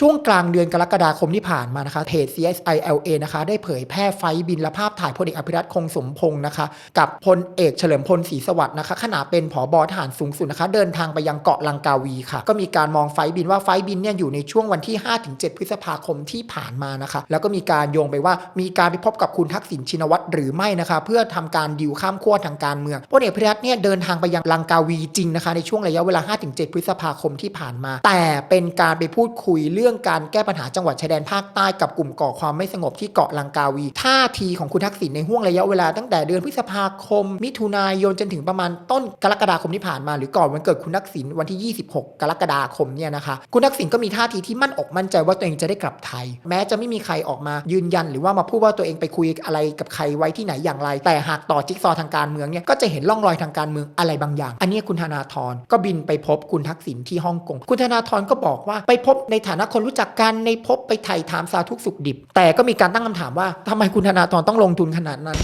ช่วงกลางเดือนกรกฎาคมที่ผ่านมานะคะเพจ CSILA นะคะได้เผยแพร่ไฟบินและภาพถ่ายพลเอกอภิรัตคงสมพงศ์นะคะกับพลเอกเฉลิมพลศรีสวัสดิ์นะคะขณะเป็นผอบอทหารสูงสุดนะคะ เดินทางไปยังเกาะลังกาวีค่ะ ก็มีการมองไฟบินว่าไฟบินเนี่ยอยู่ในช่วงวันที่ 5-7 พฤษภาคมที่ผ่านมานะคะ แล้วก็มีการโยงไปว่ามีการไปพบกับคุณทักษิณชินวัตรหรือไม่นะคะ เพื่อทำการดิวข้ามขั้วทางการเมืองพลเอกอภิรัตเนี่ยเดินทางไปยังลังกาวีจริงนะคะในช่วงระยะเวลา 5-7 พฤษภาคมที่ผ่านมา แต่เป็นการไปพูดคุยเรื่องื่องการแก้ปัญหาจังหวัดชายแดนภาคใต้กับกลุ่มก่อความไม่สงบที่เกาะลังกาวี ท่าทีของคุณทักษิณในห่วงระยะเวลาตั้งแต่เดือนพฤษภาคม มิถุนายนจนถึงประมาณต้นกรกฎาคมที่ผ่านมา หรือก่อนวันเกิดคุณทักษิณวันที่ 26 กรกฎาคมเนี่ยนะคะคุณทักษิณก็มีท่าทีที่มั่นอกมั่นใจว่าตัวเองจะได้กลับไทย แม้จะไม่มีใครออกมายืนยัน หรือว่ามาพูดว่าตัวเองไปคุยอะไรกับใครไว้ที่ไหนอย่างไร แต่หากต่อจิ๊กซอว์ทางการเมืองเนี่ยก็จะเห็นร่องรอยทางการเมืองอะไรบางอย่าง อันนี้คุณธนาธรก็บินไปพบคุณทักษิณที่ฮ่องกงคุณธนาธรก็บอกว่าไปพบในฐานะคนรู้จักกันในพบไปไถ่ถามสาทุกสุขดิบ แต่ก็มีการตั้งคำถามว่าทำไมคุณธนาธรต้องลงทุนขนาดนั้น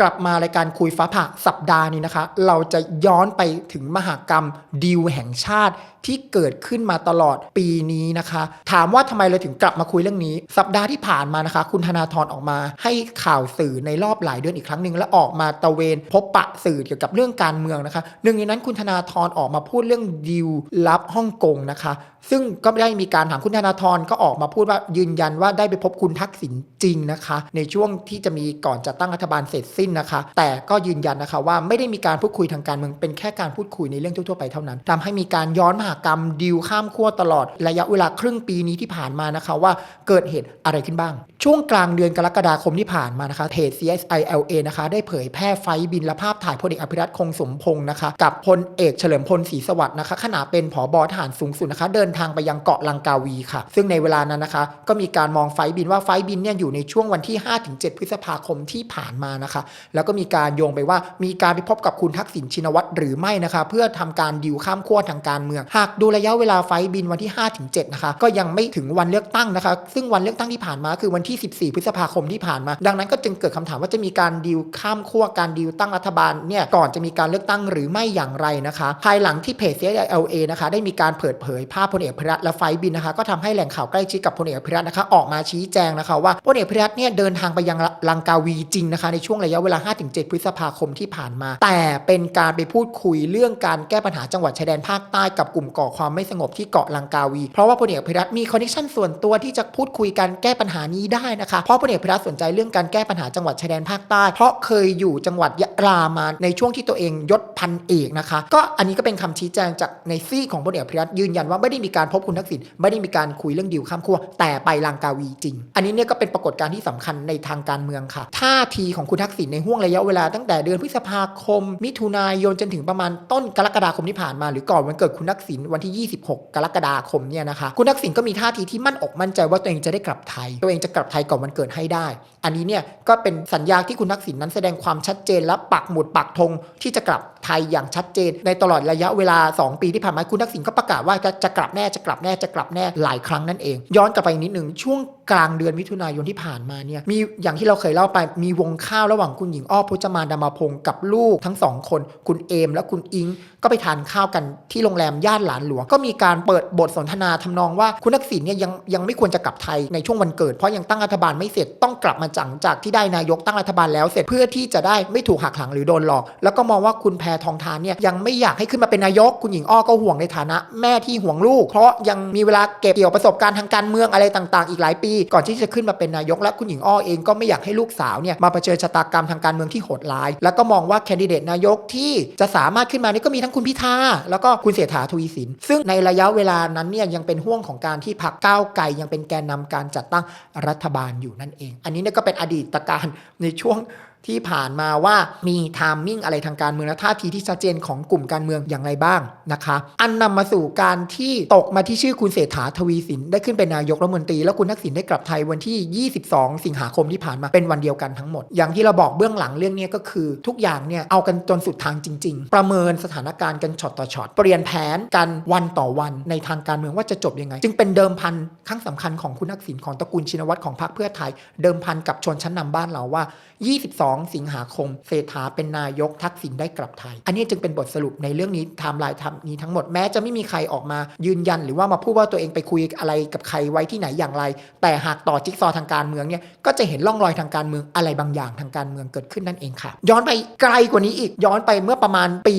กลับมารายการคุยฟ้าผ่าสัปดาห์นี้นะคะ เราจะย้อนไปถึงมหากรรมดิวแห่งชาติ ที่เกิดขึ้นมาตลอดปีนี้นะคะ ถามว่าทำไมเราถึงกลับมาคุยเรื่องนี้ สัปดาห์ที่ผ่านมานะคะ คุณธนาธรออกมาให้ข่าวสื่อในรอบหลายเดือนอีกครั้งหนึ่งและออกมาตะเวน พบปะสื่อเกี่ยวกับเรื่องการเมืองนะคะหนึ่งในนั้นคุณธนาธรออกมาพูดเรื่องดิวลับฮ่องกงนะคะ ซึ่งก็ได้มีการถามคุณธนาธรก็ออกมาพูดว่ายืนยันว่าได้ไปพบคุณทักษิณจริงนะคะ ในช่วงที่จะมีก่อนจะตั้งรัฐบาลเสร็จสิ้นนะคะ แต่ก็ยืนยันนะคะว่าไม่ได้มีการพูดคุยทางการเมืองเป็นแค่การพูดคุยในเรื่องทั่วๆไปเท่านั้นทำให้มีการย้อนมหากรรมดิวข้ามขั้วตลอดระยะเวลาครึ่งปีนี้ที่ผ่านมานะคะว่าเกิดเหตุอะไรขึ้นบ้าง ช่วงกลางเดือนกรกฎาคมที่ผ่านมานะคะเพจ CSILA นะคะได้เผยแพร่ไฟบินและภาพถ่ายพลเอกอภิรัตคงสมพงศ์นะคะกับพลเอกเฉลิมพลศรีสวัสดิ์นะคะขณะเป็นผอบอทหารสูงสุดนะคะ เดินทางไปยังเกาะลังกาวีค่ะ ซึ่งในเวลานั้นนะคะ ก็มีการมองไฟบินว่าไฟบินเนี่ยอยู่ในช่วงวันที่ 5-7 พฤษภาคมที่ผ่านมานะคะ แล้วก็มีการโยงไปว่ามีการไปพบกับคุณทักษิณชินวัตรหรือไม่นะคะ เพื่อทำการดิวข้ามขั้วทางการเมืองหากดูระยะเวลาไฟบินวันที่5-7นะคะก็ยังไม่ถึงวันเลือกตั้งนะคะ ซึ่งวันเลือกตั้งที่ผ่านมาคือวันที่ 14 พฤษภาคมที่ผ่านมา ดังนั้นก็จึงเกิดคำถามว่าจะมีการดิวข้ามขั้วการดิวตั้งรัฐบาลเนี่ยก่อนจะมีการเลือกตั้งหรือไม่อย่างไรนะคะ ภายหลังที่เพจ CSILA นะคะได้มีการเปิดเผยภาพพลเอกอภิรัตน์และไฟบินนะคะ ก็ทำให้แหล่งข่าวใกล้ชิดกับพลเอกอภิรัตน์นะคะ ออกมาชี้แจงนะคะว่าพลเอกอภิรัตน์เนี่ยเดินทางไปยังลังกาวีจริงนะคะ ในช่วงระยะเวลา 5-7 พฤษภาคมที่ผ่านมา แต่เป็นการไปพูดคุยเรื่องการแก้ปัญหาจังหวัดชายแดนภาคใต้กับกลุ่มก่อความไม่สงบที่เกาะลังกาวี เพราะว่าพลเอกอภิรัตมีคอนเนคชั่นส่วนตัวที่จะพูดคุยการแก้ปัญหานี้ได้นะคะเพราะพลเอกอภิรัตสนใจเรื่องการแก้ปัญหาจังหวัดชายแดนภาคใต้ เพราะเคยอยู่จังหวัดยะลามาในช่วงที่ตัวเองยศพันเอกนะคะ ก็อันนี้ก็เป็นคำชี้แจงจากในซี่ของพลเอกอภิรัตยืนยันว่าไม่ได้มีการพบคุณทักษิณไม่ได้มีการคุยเรื่องดิวข้ามขั้วแต่ไปลังกาวีจริง อันนี้เนี่ยก็เป็นปรากฏการณ์ที่สำคัญในทางการเมืองค่ะท่าทีของคุณทักษิณในห่วงระยะเวลาตั้งแต่เดือนพฤษภาคม มิถุนายนจนถึงประมาณต้นกรกฎาคมที่ผ่านมา หรือก่อนวันเกิดคุณทักษิณวันที่ 26 กรกฎาคมเนี่ยนะคะคุณทักษิณก็มีท่าทีที่มั่นอกมั่นใจว่าตัวเองจะได้กลับไทย ตัวเองจะกลับไทยก่อนวันเกิดให้ได้อันนี้เนี่ยก็เป็นสัญญาที่คุณทักษิณนั้นแสดงความชัดเจนและปักหมุดปักธงที่จะกลับไทยอย่างชัดเจน ในตลอดระยะเวลา 2 ปีที่ผ่านมาคุณทักษิณก็ประกาศว่าจะจะกลับแน่จะกลับแน่จะกลับแน่หลายครั้งนั่นเอง ย้อนกลับไปนิดหนึ่งช่วงกลางเดือนมิถุนายนที่ผ่านมาเนี่ยมีอย่างที่เราเคยเล่าไปมีวงข้าวระหว่างคุณหญิงอ้อพจมานดามาพงศ์กับลูกทั้งสองคน คุณเอมและคุณอิงก็ไปทานข้าวกันที่โรงแรมย่านหลานหลวงก็มีการเปิดบทสนทนาทำนองว่าคุณทักษิณเนี่ยยังยังไม่ควรจะกลับไทยในช่วงวันเกิดเพราะยังตั้งรัฐบาลไม่เสร็จต้องกลับมาจังจากที่ได้นายกตั้งรัฐบาลแล้วเสร็จเพื่อที่จะได้ไม่ถูกหักหลังหรือโดนหลอก แล้วก็มองว่าคุณแพทองทานเนี่ยยังไม่อยากให้ขึ้นมาเป็นนายก คุณหญิงอ้อก็ห่วงในฐานะแม่ที่ห่วงลูก เพราะยังมีเวลาเก็บเกี่ยวประสบการณ์ทางการเมืองอะไรต่างๆ อีกหลายปี ก่อนที่จะขึ้นมาเป็นนายก และคุณหญิงอ้อเองก็ไม่อยากให้ลูกสาวเนี่ยมาเผชิญชะตากรรมทางการเมืองที่โหดร้าย แล้วก็มองว่าแคนดิเดตนายกที่จะสามารถขึ้นมานี่ก็มีทั้งคุณพิธาแล้วก็คุณเสถาทวีสิน ซึ่งในระยะเวลานั้นเนี่ยยังเป็นห่วงของการที่พรรคก้าวไกลยังเป็นแกนนำการจัดตั้งรัฐบาลอยู่นั่นเอง อันนี้เนี่ยก็เป็นอดีตการในช่วง ที่ผ่านมาว่ามีไทามมิ่งอะไรทางการเมืองและท่าทีที่ชัดเจนของกลุ่มการเมืองอย่างไรบ้างนะคะอันนำมาสู่การที่ตกมาที่ชื่อคุณเศรษฐาทวีสินได้ขึ้นเป็นนายกรัฐมนตรีแล้วคุณทักษิณได้กลับไทยวันที่ 22 สิงหาคมที่ผ่านมาเป็นวันเดียวกันทั้งหมด อย่างที่เราบอกเบื้องหลังเรื่องนี้ก็คือ ทุกอย่างเนี่ยเอากันจนสุดทางจริง ๆ ประเมินสถานการณ์กันช็อตต่อช็อตเปลี่ยนแผนกันวันต่อวันในทางการเมืองว่าจะจบยังไง จึงเป็นเดิมพันครั้งสำคัญของคุณทักษิณของตระกูลชินวัตรของพรรคเพื่อไทย เดิมพันกับชนชั้นนำบ้านเราว่า 22 สิงหาคม เศรษฐาเป็นนายกทักษิณได้กลับไทย อันนี้จึงเป็นบทสรุปในเรื่องนี้ไทม์ไลน์ทำนี้ทั้งหมดแม้จะไม่มีใครออกมายืนยัน หรือว่ามาพูดว่าตัวเองไปคุยอะไรกับใครไว้ที่ไหนอย่างไร แต่หากต่อจิ๊กซอว์ทางการเมืองเนี่ยก็จะเห็นร่องรอยทางการเมืองอะไรบางอย่างทางการเมืองเกิดขึ้นนั่นเองค่ะ ย้อนไปไกลกว่านี้อีกย้อนไปเมื่อประมาณปี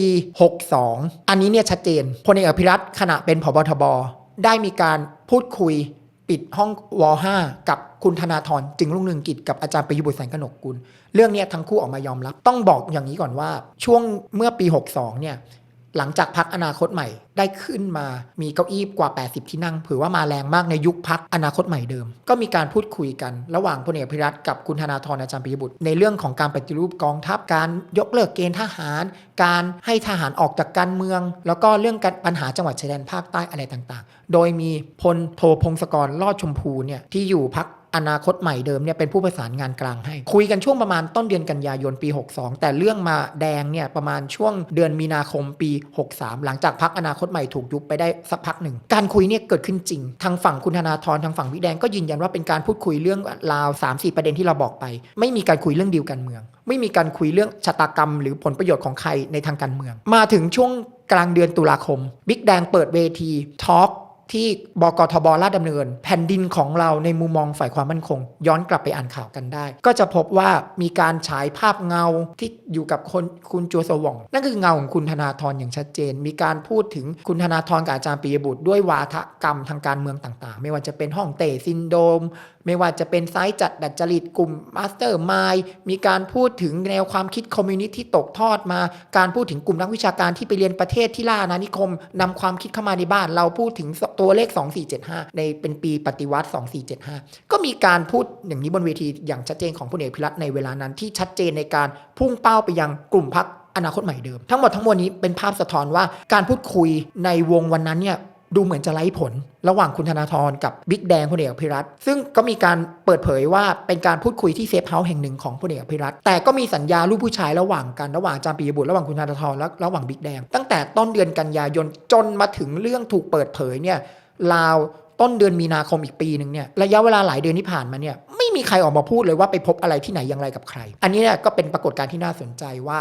62 อันนี้เนี่ยชัดเจนพลเอกอภิรัตน์ขณะเป็นผบทบได้มีการพูดคุย ปิดห้องวอห้ากับคุณธนาธรจึงรุ่งเรืองกิจกับอาจารย์ประยุบุตรแสงกนกกุล เรื่องนี้ทั้งคู่ออกมายอมรับ ต้องบอกอย่างนี้ก่อนว่า ช่วงเมื่อปี 62 เนี่ย หลังจากพักอนาคตใหม่ได้ขึ้นมามีเก้าอี้กว่า 80 ที่นั่งถือว่ามาแรงมากในยุคพักอนาคตใหม่เดิม ก็มีการพูดคุยกัน ระหว่างพลเอกพิรัตกับคุณธนาธรอาจารย์ปิยบุตร ในเรื่องของการปฏิรูปกองทัพการยกเลิกเกณฑ์ทหาร การให้ทหารออกจากการเมือง แล้วก็เรื่องการปัญหาจังหวัดชายแดนภาคใต้อะไรต่างๆ โดยมีพลโทพงศกรลอดชมพูเนี่ยที่อยู่พัก อนาคตใหม่เดิมเนี่ยเป็นผู้ประสานงานกลางให้ คุยกันช่วงประมาณต้นเดือนกันยายนปี 62 แต่เรื่องมาแดงเนี่ยประมาณช่วงเดือนมีนาคมปี 63 หลังจากพักอนาคตใหม่ถูกยุบไปได้สักพักหนึ่ง การคุยเนี่ยเกิดขึ้นจริง ทางฝั่งคุณธนาธรทางฝั่งวิแดงก็ยืนยันว่าเป็นการพูดคุยเรื่องราว 3-4 ประเด็นที่เราบอกไป ไม่มีการคุยเรื่องดีลการเมือง ไม่มีการคุยเรื่องชะตากรรม หรือผลประโยชน์ของใครในทางการเมือง มาถึงช่วงกลางเดือนตุลาคมบิ๊กแดงเปิดเวทีทอล์ก ที่บกทบลาดดำเนิน แผ่นดินของเราในมุมมองฝ่ายความมั่นคง ย้อนกลับไปอ่านข่าวกันได้ ก็จะพบว่ามีการฉายภาพเงาที่อยู่กับคนคุณจัวสว่อง นั่นคือเงาของคุณธนาธรอย่างชัดเจน มีการพูดถึงคุณธนาธรกับอาจารย์ปียบุตรด้วยวาทกรรมทางการเมืองต่างๆ ไม่ว่าจะเป็นห้องเตซินโดม ไม่ว่าจะเป็นไซต์จัดดัดจริตกลุ่มมาสเตอร์มายมีการพูดถึงแนวความคิดคอมมิวนิสต์ที่ตกทอดมา การพูดถึงกลุ่มนักวิชาการที่ไปเรียนประเทศที่ล่าอาณานิคมนำความคิดเข้ามาในบ้านเราพูดถึงตัวเลข 2475 ในเป็นปีปฏิวัติ 2475 ก็มีการพูดอย่างนี้บนเวทีอย่างชัดเจนของพลเอกพิรัตในเวลานั้นที่ชัดเจนในการพุ่งเป้าไปยังกลุ่มพรรคอนาคตใหม่เดิม ทั้งหมดทั้งมวลนี้เป็นภาพสะท้อนว่าการพูดคุยในวงวันนั้นเนี่ย ดูเหมือนจะไร้ผล ระหว่างคุณธนาธรกับบิ๊กแดงพลเอกอภิรัตซึ่งก็มีการเปิดเผยว่าเป็นการพูดคุยที่เซฟเฮาส์แห่งหนึ่งของพลเอกอภิรัตแต่ก็มีสัญญาลูกผู้ชายระหว่างกันระหว่างจารย์ปียบุตรระหว่างคุณธนาธรและระหว่างบิ๊กแดงตั้งแต่ต้นเดือนกันยายนจนมาถึงเรื่องถูกเปิดเผยเนี่ยลาวต้นเดือนมีนาคมอีกปีหนึ่งเนี่ยระยะเวลาหลายเดือนที่ผ่านมาเนี่ยไม่มีใครออกมาพูดเลยว่าไปพบอะไรที่ไหนอย่างไรกับใคร อันนี้เนี่ยก็เป็นปรากฏการณ์ที่น่าสนใจว่า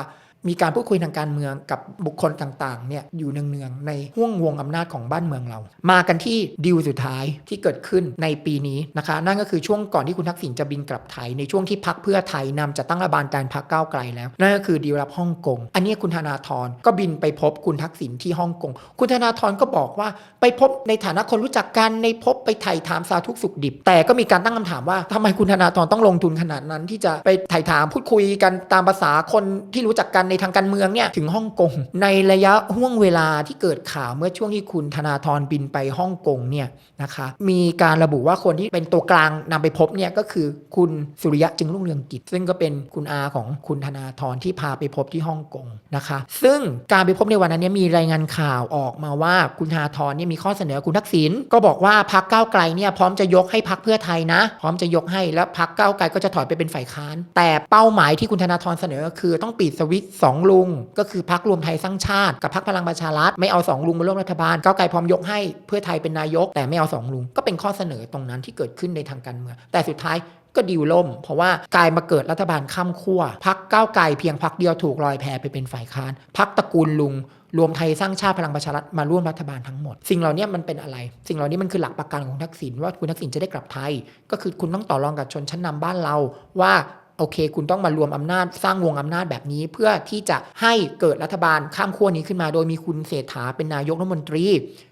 มีการพูดคุยทางการเมืองกับบุคคลต่างๆเนี่ยอยู่เนืองๆในห่วงวงอำนาจของบ้านเมืองเรา มากันที่ดีลสุดท้ายที่เกิดขึ้นในปีนี้นะคะ นั่นก็คือช่วงก่อนที่คุณทักษิณจะบินกลับไทย ในช่วงที่พักเพื่อไทยนำจะตั้งรัฐบาลการพักก้าวไกลแล้ว นั่นก็คือดีลรับฮ่องกง อันนี้คุณธนาธรก็บินไปพบคุณทักษิณที่ฮ่องกง คุณธนาธรก็บอกว่าไปพบในฐานะคนรู้จักกันในพบไปไถ่ถามสาทุกสุขดิบ แต่ก็มีการตั้งคำถามว่าทำไมคุณธนาธรต้องลงทุนขนาดนั้น ที่จะไปไถ่ถามพูดคุยกันตามภาษาคนที่รู้จักกันในทางการเมืองเนี่ยถึงฮ่องกง ในระยะห่วงเวลาที่เกิดข่าวเมื่อช่วงที่คุณธนาธรบินไปฮ่องกงเนี่ยนะคะมีการระบุว่าคนที่เป็นตัวกลางนำไปพบเนี่ยก็คือคุณสุริยะจึงรุ่งเรืองกิจ ซึ่งก็เป็นคุณอาของคุณธนาธรที่พาไปพบที่ฮ่องกงนะคะ ซึ่งการไปพบในวันนั้นเนี่ยมีรายงานข่าวออกมาว่าคุณธนาธรเนี่ยมีข้อเสนอคุณทักษิณก็บอกว่าพักก้าวไกลเนี่ยพร้อมจะยกให้พักเพื่อไทยนะ พร้อมจะยกให้แล้วพักก้าวไกลก็จะถอยไปเป็นฝ่ายค้าน แต่เป้าหมายที่คุณธนาธรเสนอคือต้องปิดสวิตสองลุง ก็คือพักรวมไทยสร้างชาติ กับพักพลังประชารัฐไม่เอาสองลุงมาร่วมรัฐบาลก้าวไกลพร้อมยกให้เพื่อไทยเป็นนายก แต่ไม่เอาสองลุง ก็เป็นข้อเสนอตรงนั้นที่เกิดขึ้นในทางการเมืองแต่สุดท้ายก็ดิวล่ม เพราะว่ากลายมาเกิดรัฐบาลข้ามขั้วพักก้าวไกลเพียงพักเดียวถูกลอยแพไปเป็นฝ่ายค้านพักตระกูลลุงรวมไทยสร้างชาติพลังประชารัฐมาร่วมรัฐบาลทั้งหมด สิ่งเหล่านี้มันเป็นอะไร สิ่งเหล่านี้มันคือหลักประกันของทักษิณว่าคุณทักษิณจะได้กลับไทย ก็คือคุณต้องต่อรองกับชนชั้นนำบ้านเราว่า โอเค คุณต้องมารวมอำนาจสร้างวงอำนาจแบบนี้ เพื่อที่จะให้เกิดรัฐบาลข้ามขั้วนี้ขึ้นมา โดยมีคุณเศรษฐาเป็นนายกรัฐมนตรี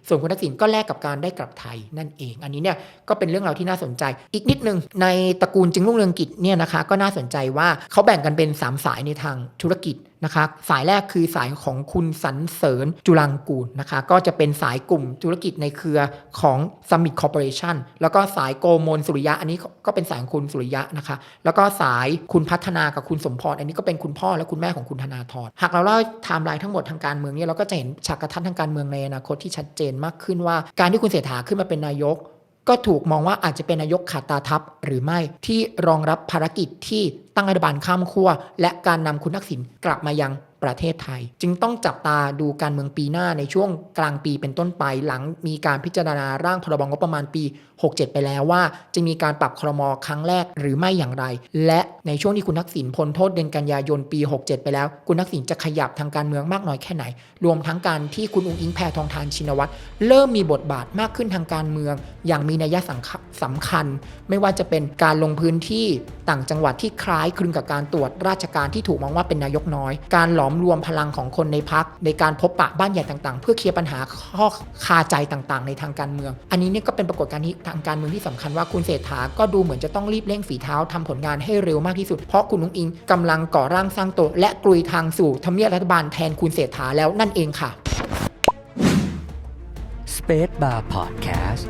ส่วนคุณทักษิณก็แลกกับการได้กลับไทยนั่นเอง อันนี้เนี่ยก็เป็นเรื่องราวที่น่าสนใจ อีกนิดนึงในตระกูลจึงรุ่งเรืองกิจเนี่ยนะคะก็น่าสนใจว่าเขาแบ่งกันเป็น 3 สายในทางธุรกิจนะคะสายแรกคือสายของคุณสันเสริญจุลังกูลนะคะก็จะเป็นสายกลุ่มธุรกิจในเครือของ Summit Corporation แล้วก็สายโกมลสุริยะ อันนี้ก็เป็นสายของคุณสุริยะนะคะแล้วก็สายคุณพัฒนากับคุณสมพรอันนี้ก็เป็นคุณพ่อและคุณแม่ของคุณธนาธรหากเราเล่าไทม์ไลน์ทั้งหมดทางการเมืองเนี่ยเราก็จะเห็นฉากกระทัดทางการเมืองในอนาคตที่ชัดเจนมากขึ้นว่า การที่คุณเศรษฐาขึ้นมาเป็นนายกก็ถูกมองว่าอาจจะเป็นนายกขาดตาทัพหรือไม่ที่รองรับภารกิจที่ ตั้งรัฐบาลข้ามขั้วและการนำคุณทักษิณกลับมายังประเทศไทย จึงต้องจับตาดูการเมืองปีหน้าในช่วงกลางปีเป็นต้นไป หลังมีการพิจารณาร่างพรบงบประมาณปี 67 ไปแล้วว่า จะมีการปรับครมครั้งแรกหรือไม่อย่างไร และในช่วงที่คุณทักษิณพ้นโทษเดือนกันยายนปี 67 ไปแล้ว คุณทักษิณจะขยับทางการเมืองมากน้อยแค่ไหน รวมทั้งการที่คุณอุ้งอิงแพทองทานชินวัตรเริ่มมีบทบาทมากขึ้นทางการเมือง อย่างมีนัยสำคัญ ไม่ว่าจะเป็นการลงพื้นที่ ต่างจังหวัดที่คล้ายคลึงกับการตรวจราชการที่ถูกมองว่าเป็นนายกน้อย การหลอมรวมพลังของคนในพักในการพบปะบ้านใหญ่ต่างๆ เพื่อเคลียร์ปัญหาข้อคาใจต่างๆ ในทางการเมือง อันนี้เนี่ยก็เป็นปรากฏการณ์ที่ทางการเมืองที่สำคัญว่าคุณเศรษฐาก็ดูเหมือนจะต้องรีบเร่งฝีเท้าทำผลงานให้เร็วมากที่สุด เพราะคุณนุ้งอิงกำลังก่อร่างสร้างตัวและกลุยทางสู่ทำเนียบรัฐบาลแทนคุณเศรษฐาแล้วนั่นเองค่ะ Space Bar Podcast